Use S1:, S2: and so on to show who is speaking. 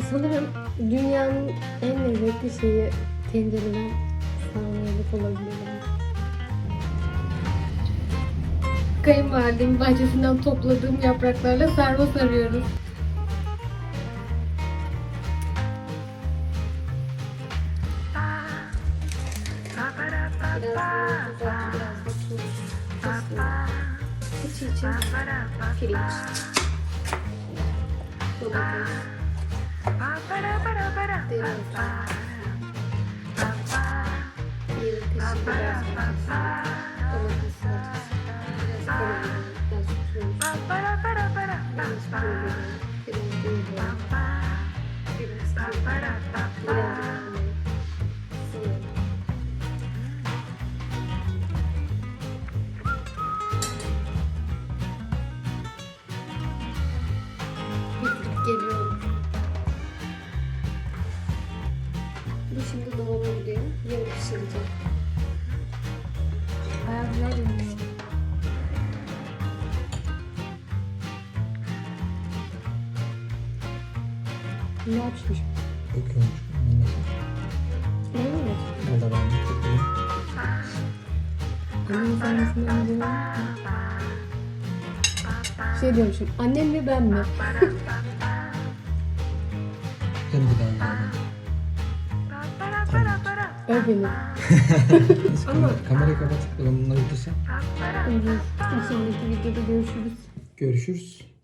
S1: Sanırım dünyanın en lezzetli şeyi tencereden sarma yemek olabilir. Kayınvalidemin bahçesinden topladığım yapraklarla sarma sarıyoruz. Biraz biraz da tuz. İçi için pirinç. Domates. Beautiful. Beautiful. Geliyor. Şimdi dolaba gidiyor. Yarın pişirecek.
S2: Ayaklar yanıyor.
S1: Ne açmış?
S3: Bakıyormuş.
S1: Ne mi?
S3: O da ben de
S1: Annemin sarmasından önce ne? Şey diyormuşum. Annem mi ben mi?
S3: Daha gel. Tamam.
S1: Öp beni.
S3: Kamera, kamerayı kapat. Ben bunları bitirsen.
S1: Olur. Bir sonraki videoda görüşürüz.
S3: Görüşürüz.